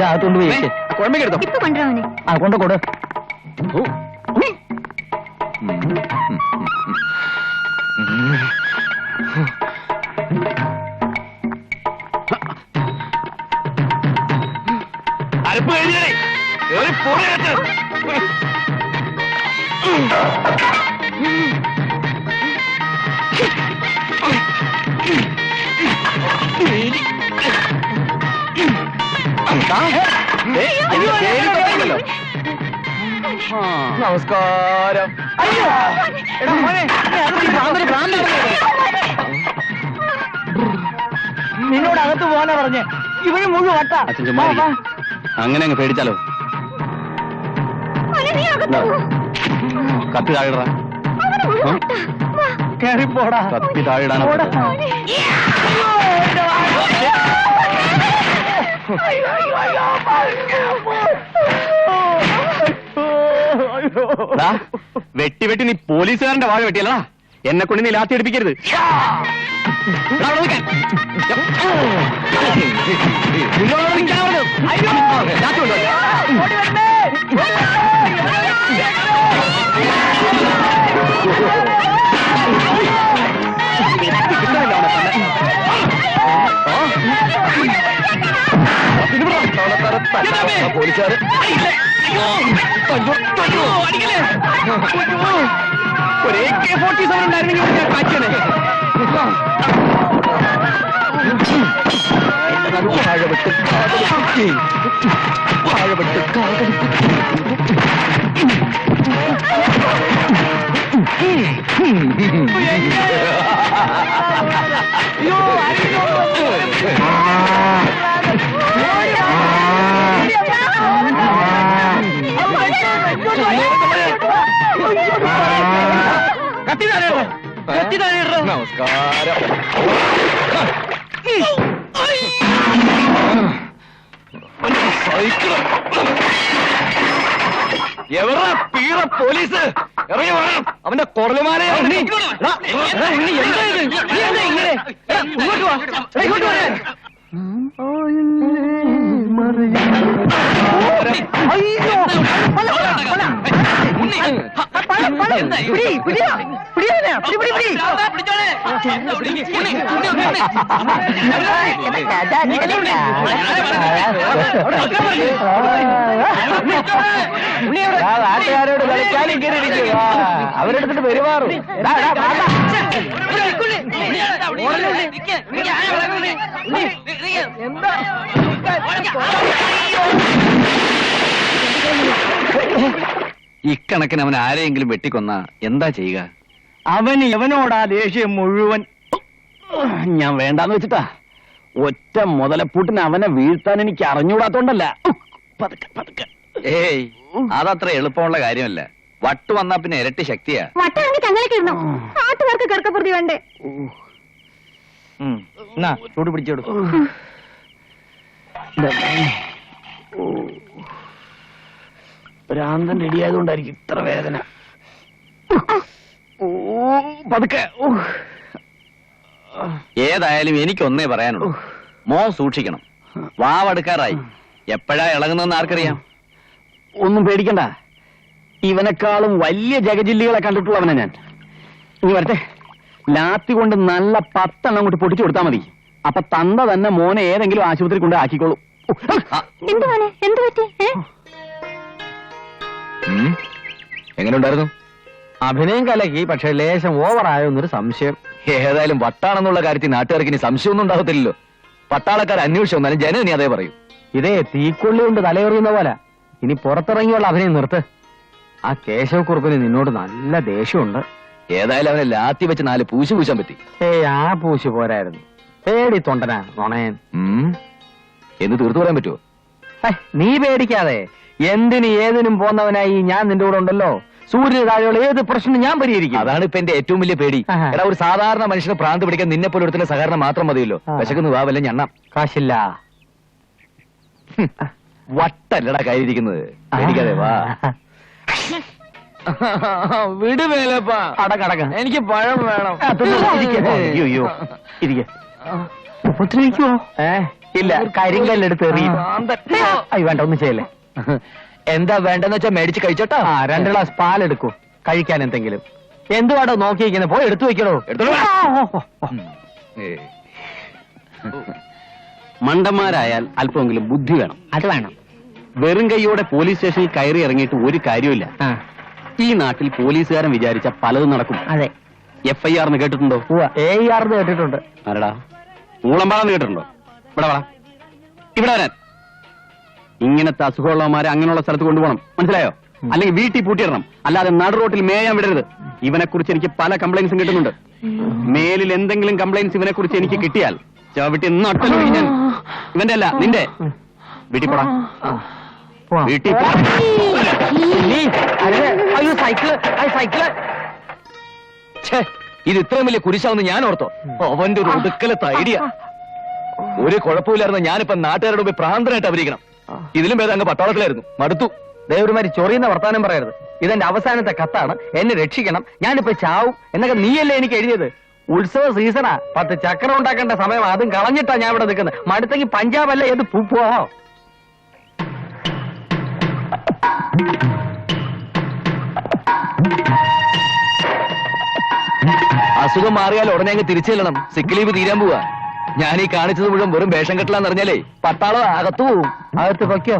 ആ അത് ഇത് അകത്തോണ്ട് പോയി ഇപ്പൊ കൊണ്ടുവരാവനെ ആ കൊണ്ട് കൊടു. നമസ്കാരം. നിന്നോട് അകത്ത് പോകാനാ പറഞ്ഞേ. ഇവർ മുഴുവൻ വട്ട അച്ഛൻ ചുമ്മാ. അങ്ങനെ അങ്ങ് പേടിച്ചാലോ. കത്തി താഴെടാ. കേറി പോടാ. കത്തി. മോനെ. ദാ, വെട്ടി വെട്ടി നീ പോലീസുകാരന്റെ വാഴ വെട്ടിയല്ലടാ എന്നെ കൊണ്ട് നീ ലാത്തി എടുപ്പിക്കരുത് എടാ, അവിടെ നിൽക്കാൻ. നിന്നോട് പറഞ്ഞത്. ലാത്തി കൊണ്ടുവാ. കിട്ടുന്നില്ല അവനെ തന്നെ. ആ? പോലീസുകാർ ഒരു എ കെ ഫോർട്ടി സെവൻ ഉണ്ടായിരുന്നെങ്കിൽ ഞാൻ കാച്ചനെ. വാഴവെട്ട് കാതലിപ്പിച്ച് വാഴവെട്ട് നമസ്കാരം. എവറാ പീറ പോലീസ്? ഇറങ്ങി വേണം അവന്റെ കൊറലുമാരെ ഇങ്ങോട്ട് വാ എടാ, ഇങ്ങോട്ട് വാ അയ്യോ പല, പല, പല. പല, പല. പിടി, പിടി. പിടി അവനെ, പിടി, പിടി, പിടി. ആ, നാട്ടുകാരോട് കളിക്കാൻ ഇങ്ങനെ ഇരിക്കുക അവരെടുത്തിട്ട് പെരുമാറും ഡാ, ഡാ, വേണ്ട. ഇക്കണക്കിന് അവൻ ആരെയെങ്കിലും വെട്ടിക്കൊന്ന എന്താ ചെയ്യുക? അവൻ ഇവനോടാ ദേഷ്യം മുഴുവൻ. ഞാൻ വേണ്ടാന്ന് വെച്ചിട്ടാ. ഒറ്റ മുതലപ്പൂട്ടിന് അവനെ വീഴ്ത്താൻ എനിക്ക് അറിഞ്ഞുകൂടാത്തോണ്ടല്ല. പതുക്കെ പതുക്കെ. ഏയ് അതത്ര എളുപ്പമുള്ള കാര്യമല്ല. വട്ട് വന്നാ പിന്നെ ഇരട്ടി ശക്തിയാ. വട്ടാണെങ്കിൽ ചങ്ങലക്ക് ഇരുന്നു? നാട്ടുകാർക്ക് കിടക്കപ്പുറത്തി വേണ്ടേ? എന്നാ ചൂട് പിടിച്ചോടു. ഭ്രാന്തൻ റെഡിയായതുകൊണ്ടായിരിക്കും ഇത്ര വേദന. ഓ പതുക്കെ. ഓ. ഏതായാലും എനിക്കൊന്നേ പറയാനുള്ളൂ. മോ സൂക്ഷിക്കണം. വാവടുക്കാറായി. എപ്പോഴാ ഇളകുന്നെന്ന് ആർക്കറിയാം? ഒന്നും പേടിക്കണ്ട. ഇവനെക്കാളും വലിയ ജഗജില്ലികളെ കണ്ടിട്ടുള്ളവനാ ഞാൻ. ഇനി വരട്ടെ. ലാത്തി കൊണ്ട് നല്ല പത്തെണ്ണം അങ്ങോട്ട് പൊട്ടിച്ചു കൊടുത്താൽ മതി. അപ്പൊ തന്ത തന്നെ മോനെ ഏതെങ്കിലും ആശുപത്രി കൊണ്ട് ആക്കിക്കോളൂ. എന്ത് മോനെ എന്ത് പറ്റി. എങ്ങനെയുണ്ടായിരുന്നു? അഭിനയം കലക്കി പക്ഷെ ലേശം ഓവറായോ എന്നൊരു സംശയം. ഏതായാലും വട്ടാണെന്നുള്ള കാര്യത്തിൽ നാട്ടുകാർക്ക് ഇനി സംശയമൊന്നും ഉണ്ടാകത്തില്ലല്ലോ. പട്ടാളക്കാർ അന്വേഷിച്ചു വന്നാലും ജനം ഇനി അതേ പറയൂ. ഇതേ തീക്കൊള്ളി കൊണ്ട് തലയെറിയുന്ന പോലെ. ഇനി പുറത്തിറങ്ങിയുള്ള അഭിനയം നിർത്ത്. ആ കേശവ കുറുപ്പിന് നിന്നോട് നല്ല ദേഷ്യമുണ്ട്. ഏതായാലും അവനെ ലാത്തി വെച്ച് നാല് പൂശി പൂശാൻ പറ്റി. ഏയ് ആ പൂശു പോരായിരുന്നു. പേടി തൊണ്ടനാ നുണയൻ. എന്ന് തീർത്തു പറയാൻ പറ്റുമോ നീ പേടിക്കാതെ. എന്തിന് ഏതിനും പോന്നവനായി ഞാൻ നിന്റെ കൂടെ ഉണ്ടല്ലോ? സൂര്യന് താഴെയുള്ള ഏത് പ്രശ്നം ഞാൻ പരിഹരിക്കും. അതാണ് ഇപ്പൊ എന്റെ ഏറ്റവും വലിയ പേടി. ആഹാ. എടാ ഒരു സാധാരണ മനുഷ്യന് പ്രാന്ത് പിടിക്കാൻ നിന്നെ പോലെ ഒരുത്തിന്റെ സഹകരണം മാത്രം മതിയല്ലോ. ആ. വിശക്കുന്നു വാവല്ല കാശില്ല. വട്ടല്ലടാ കയ്യിരിക്കുന്നത് പേടിക്കാതെ വാ. വിട് അടക്കടക്ക എനിക്ക് പഴം വേണം. അയ്യോ അയ്യോ. ഇരിക്കെ. ഉപദ്രവിക്കുവോ ഏ ഇല്ല. കരിങ്കല്ലെടുത്ത് എറിയും. അയ്യോ വേണ്ട ഒന്നും ചെയ്യല്ലേ. എന്താ വേണ്ടെന്ന് വെച്ചാ മേടിച്ച് കഴിച്ചോട്ടോ? ആ രണ്ട് ഗ്ലാസ് പാലെടുക്കൂ. കഴിക്കാൻ എന്തെങ്കിലും. എന്തുവാടോ നോക്കിയിരിക്കുന്നത് പോയി എടുത്തു വെക്കണോ. മണ്ടന്മാരായാൽ അല്പമെങ്കിലും ബുദ്ധി വേണം. അത് വേണം. വെറും കൈയോടെ പോലീസ് സ്റ്റേഷനിൽ കയറി ഇറങ്ങിയിട്ട് ഒരു കാര്യമില്ല ഈ നാട്ടിൽ പോലീസുകാരൻ വിചാരിച്ച പലതും നടക്കും. അതെ. എഫ് ഐ ആർന്ന് കേട്ടിട്ടുണ്ടോ എ ആർന്ന് കേട്ടിട്ടുണ്ട്. ആരടാ? ഊളമ്പാടെന്ന് കേട്ടിട്ടുണ്ടോ? ഇവിടെ വാ. ഇവിടെ വരാൻ. ഇങ്ങനത്തെ അസുഖമുള്ളവന്മാരെ അങ്ങനെയുള്ള സ്ഥലത്ത് കൊണ്ടുപോകണം. മനസ്സിലായോ? അല്ലെങ്കിൽ വീട്ടിൽ പൂട്ടിയിടണം. അല്ലാതെ നടു റോട്ടിൽ മേയാൻ വിടരുത്. ഇവനെ കുറിച്ച് എനിക്ക് പല കംപ്ലൈൻസും കിട്ടുന്നുണ്ട്. മേലിൽ എന്തെങ്കിലും കംപ്ലൈൻസ് ഇവനെ കുറിച്ച് എനിക്ക് കിട്ടിയാൽ ചവിട്ടി നട്ടലോ ഞാൻ. ഇവന്റെ അല്ല നിന്റെ. വീട്ടിൽ പോടാ. വീട്ടിൽ ഇത് ഇത്രയും വലിയ കുരിശാവുന്ന ഞാൻ ഓർത്തോ. അവന്റെ ഒരു ഒടുക്കലത്തെ ഐഡിയ ഒരു കുഴപ്പമില്ലായിരുന്നു. ഞാനിപ്പോ നാട്ടുകാരുടെ മുമ്പിൽ പ്രാന്തനായിട്ട് അഭിനയിക്കണം. ഇതിലും ഭേദം അങ്ങ് പട്ടാളത്തിലായിരുന്നു. മടുത്തു. ദേവരുമാരി ചൊറിയുന്ന വർത്താനം പറയരുത്. ഇതെന്റെ അവസാനത്തെ കത്താണ്. എന്നെ രക്ഷിക്കണം. ഞാനിപ്പോ ചാവും. എന്നൊക്കെ നീയല്ലേ എനിക്ക് എഴുതിയത്? ഉത്സവ സീസണാ. പത്ത് ചക്രം ഉണ്ടാക്കേണ്ട സമയം. അതും കളഞ്ഞിട്ടാ ഞാൻ ഇവിടെ നിൽക്കുന്നത്. മടുത്തെങ്കിൽ പഞ്ചാബ് അല്ലേ ഏത് പൂപ്പോ അസുഖം മാറിയാൽ ഉടനെ അങ്ങ് തിരിച്ചു സിക്ക് ലീവ് തീരാൻ പോവാ. ഞാൻ ഈ കാണിച്ചത് മുഴുവൻ വെറും വേഷം കെട്ടലാന്ന് അറിഞ്ഞാലേ പട്ടാളം അകത്തു പോവും. അകത്ത് പൊയ്ക്കോ.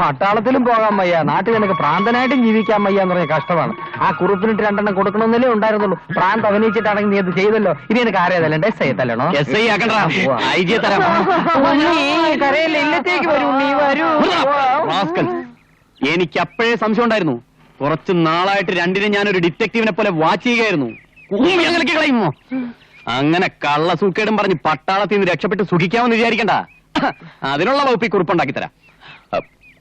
പട്ടാളത്തിലും പോകാൻ വയ്യ നാട്ടിൽ നിനക്ക് പ്രാന്തനായിട്ടും ജീവിക്കാൻ വയ്യ എന്ന് പറഞ്ഞ കഷ്ടമാണ്. ആ കുറുപ്പിനിട്ട് രണ്ടെണ്ണം കൊടുക്കണമെന്നല്ലേ ഉണ്ടായിരുന്നുള്ളൂ. പ്രാന്ത് അഭിനയിച്ചിട്ടാണെങ്കിൽ നീ അത് ചെയ്തല്ലോ. ഇനി എനിക്ക് ആരെയതല്ലേ എസ് ഐ തല്ലണോ എസ് ഐ ഇല്ലത്തേക്ക് വരൂ നീ വരൂ. എനിക്ക് അപ്പോഴേ സംശയം ഉണ്ടായിരുന്നു. കുറച്ച് നാളായിട്ട് രണ്ടിനെ ഞാനൊരു ഡിറ്റക്റ്റീവിനെ പോലെ വാച്ച് ചെയ്യുകയായിരുന്നു. കളയുമോ അങ്ങനെ കള്ള സൂക്കേടും പറഞ്ഞ് പട്ടാളത്തിൽ നിന്ന് രക്ഷപ്പെട്ട് സുഖിക്കാമെന്ന് വിചാരിക്കണ്ട. അതിനുള്ള വകുപ്പ് ഈ കുറിപ്പുണ്ടാക്കി തരാം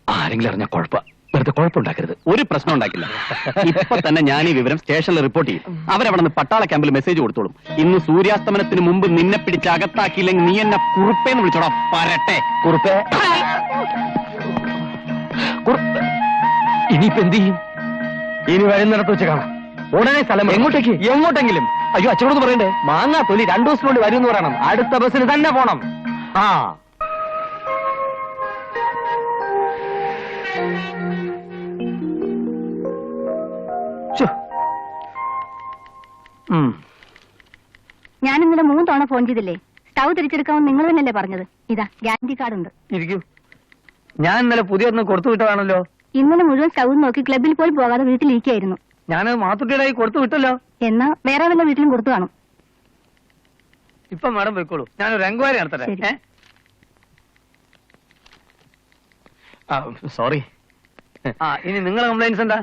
ആരെങ്കിലും അറിഞ്ഞ കുഴപ്പ. വെറുതെ കുഴപ്പമുണ്ടാക്കരുത്. ഒരു പ്രശ്നം ഉണ്ടാക്കില്ല. ഇപ്പൊ തന്നെ ഞാൻ ഈ വിവരം സ്റ്റേഷനിൽ റിപ്പോർട്ട് ചെയ്യും. അവരവിടെ നിന്ന് പട്ടാള ക്യാമ്പിൽ മെസ്സേജ് കൊടുത്തോളും. ഇന്ന് സൂര്യാസ്തമനത്തിന് മുമ്പ് നിന്നെ പിടിച്ച് അകത്താക്കിയില്ലെങ്കിൽ നീ എന്നെ കുറുപ്പേന്ന് വിളിച്ചോടാ. പരട്ടെ. കുറുപ്പേ. ഇനിയിപ്പെന്ത് ചെയ്യും? ഇനി വരുന്നിടത്ത് വെച്ച് കാണാം. ഉടനെ സ്ഥലം. എങ്ങോട്ടേക്ക്? എങ്ങോട്ടെങ്കിലും. അയ്യോ അച്ഛനോട് പറയണ്ടേ? മാങ്ങാ തൊലി രണ്ടു ദിവസത്തിനുള്ളിൽ വരും എന്ന് പറയണം. അടുത്ത ബസ്സിന് തന്നെ പോണം. ആ. ഞാൻ ഇന്നലെ മൂന്ന് തവണ ഫോൺ ചെയ്തില്ലേ? സ്റ്റൗ തിരിച്ചെടുക്കാമെന്ന് നിങ്ങൾ തന്നെയല്ലേ പറഞ്ഞത്. ഇതാ ഗ്യാരണ്ടി കാർഡ് ഉണ്ട്. ഇരിക്കൂ. ഞാൻ ഇന്നലെ പുതിയൊന്ന് കൊടുത്തു വിട്ടതാണല്ലോ. ഇന്നലെ മുഴുവൻ സ്റ്റൗ നോക്കി ക്ലബിൽ പോയി പോകാതെ വീട്ടിലിരിക്കായിരുന്നു ഞാനത് മാത്തുട്ടിയുടെ കൈ കൊടുത്തു വിട്ടല്ലോ. എന്നാ വേറെ വല്ല വീട്ടിലും കൊടുത്തു കാണും. ഇപ്പൊ മാഡം പോയിക്കോളൂ. ഞാനൊരു എൻക്വയറി നടത്തട്ടെ. ശരി. ഏ? സോറി. ആ ഇനി നിങ്ങളെ കംപ്ലൈൻസ് എന്താ?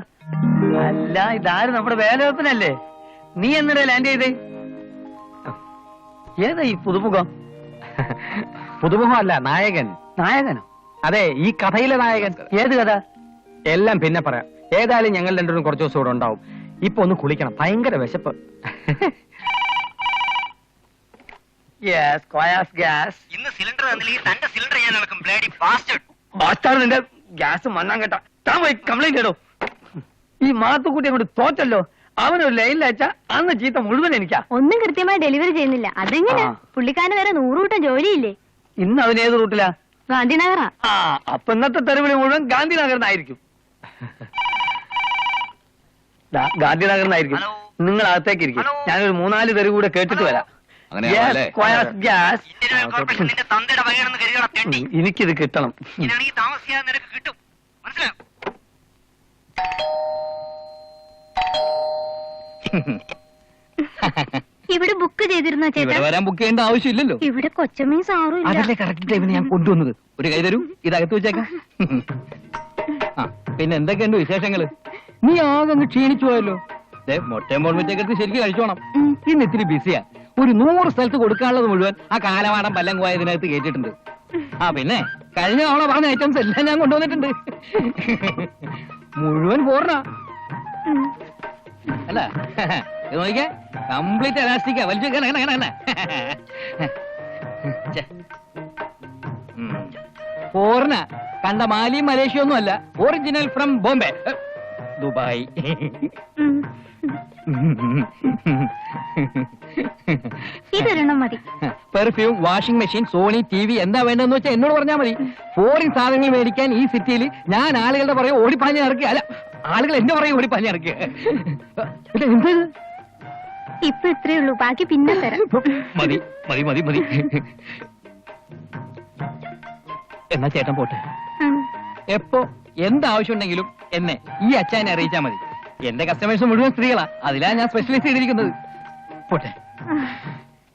അല്ല ഇതാരും നമ്മുടെ വേലവെപ്പിനല്ലേ? നീ എന്നിടെ ലാൻഡ് ചെയ്തേ? ഏതാ ഈ പുതുമുഖം? പുതുമുഖം അല്ല നായകൻ. നായകനോ? അതെ ഈ കഥയിലെ നായകൻ. ഏത് കഥ? എല്ലാം പിന്നെ പറയാം. ഏതായാലും ഞങ്ങൾ രണ്ടുപേരും കുറച്ച് ദിവസം ഇവിടെ ഉണ്ടാവും. ഇപ്പൊ ഒന്ന് കുളിക്കണം. ഭയങ്കര വിശപ്പ്. ഗ്യാസ് ഇന്ന് സിലിണ്ടർ തന്നില്ലെങ്കിൽ തന്റെ സിലിണ്ടർ ഞാൻ നടക്കും. ബ്ലേഡി ഫാസ്റ്റ് ബാസ്റ്റാണ് നിന്റെ ഗ്യാസ് മണ്ണാൻ കേട്ടാ. താൻ പോയി കംപ്ലൈന്റ് ഇടോ. ഈ മാത്തുക്കുട്ടി അങ്ങോട്ട് തോറ്റല്ലോ. അവനൊരു ലൈനിൽ അയച്ച അന്ന് ചീത്ത മുഴുവൻ എനിക്കാ. ഒന്നും കൃത്യമായി ഡെലിവറി ചെയ്യുന്നില്ല. അതെങ്ങനെ. പുള്ളിക്കാരന് വേറെ നൂറൂട്ടം ജോലിയില്ലേ? ഇന്ന് അവൻ ഏത് റൂട്ടിലാ? ഗാന്ധിനഗറാ. ആ അപ്പൊ ഇന്നത്തെ തെരുവിളി മുഴുവൻ ഗാന്ധിനഗറിനായിരിക്കും. ഗാന്ധിനഗറിനായിരിക്കും. നിങ്ങൾ അകത്തേക്ക് ഇരിക്കും. ഞാനൊരു മൂന്നാൽ തെരുവ് കൂടെ കേട്ടിട്ട് വരാം. എനിക്കിത് കിട്ടണം. ഇവിടെ ബുക്ക് ചെയ്തിരുന്നോ ഇവിടെ ചേട്ടാ വരാൻ ബുക്ക് ചെയ്യേണ്ട ആവശ്യമില്ലല്ലോ. ഇവിടെ കൊച്ചമ്മയും സാറും അതല്ലേ കറക്റ്റ് ടൈമിന് ഞാൻ കൊണ്ടുവന്നത്. ഒരു കൈ തരൂ ഇതകത്ത് വെച്ചേക്കാം. ആ പിന്നെ എന്തൊക്കെയുണ്ട് വിശേഷങ്ങൾ? നീ ആകെ അങ്ങ് ക്ഷീണിച്ചു പോയല്ലോ. മുട്ടയും എടുത്ത് ശരിക്കും കഴിച്ചോണം. ഇന്ന് ഇത്തിരി ബിസിയാ ഒരു നൂറ് സ്ഥലത്ത് കൊടുക്കാനുള്ളത് മുഴുവൻ ആ കാലവാടം പല്ലം പോയ ഇതിനകത്ത് കേട്ടിട്ടുണ്ട് ആ പിന്നെ കഴിഞ്ഞ തവണ പറഞ്ഞ ഐറ്റംസ് എല്ലാം ഞാൻ കൊണ്ടുവന്നിട്ടുണ്ട്. മുഴുവൻ പോർണ. അല്ല ഇത് നോക്കിക്കേ. കംപ്ലീറ്റ് എലാസ്റ്റിക്കാ വലിച്ചു പോർണ. കണ്ട മാലിയും മലേഷ്യ ഒന്നും അല്ല. Original from Bombay Dubai. ഉം. ഇതൊരെണ്ണം മതി. Perfume washing machine Sony T V എന്താ വേണ്ടതെന്ന് വെച്ചാൽ എന്നോട് പറഞ്ഞാൽ മതി. ഫോറിൻ സാധനങ്ങൾ മേടിക്കാൻ ഈ സിറ്റിയിൽ ഞാൻ ആളുകളുടെ പറയും ഓടിപ്പാഞ്ഞ് ഇറക്കുക അല്ല ആളുകൾ എന്റെ പറയും ഓടിപ്പാഞ്ഞ് ഇറക്കുക എന്ത്? ഇപ്പൊ ഇത്രേ ഉള്ളൂ. ബാക്കി പിന്നെ തരാം. മതി മതി മതി മതി. എന്നാ ചേട്ടൻ പോട്ടെ. എപ്പോ എന്താവശ്യം ഉണ്ടെങ്കിലും എന്നെ ഈ അച്ഛനെ അറിയിച്ചാൽ മതി. എന്റെ കസ്റ്റമേഴ്സ് മുഴുവൻ സ്ത്രീകളാ. അതിലാ ഞാൻ സ്പെഷ്യലൈസ് ചെയ്തിരിക്കുന്നത്. പോട്ടെ.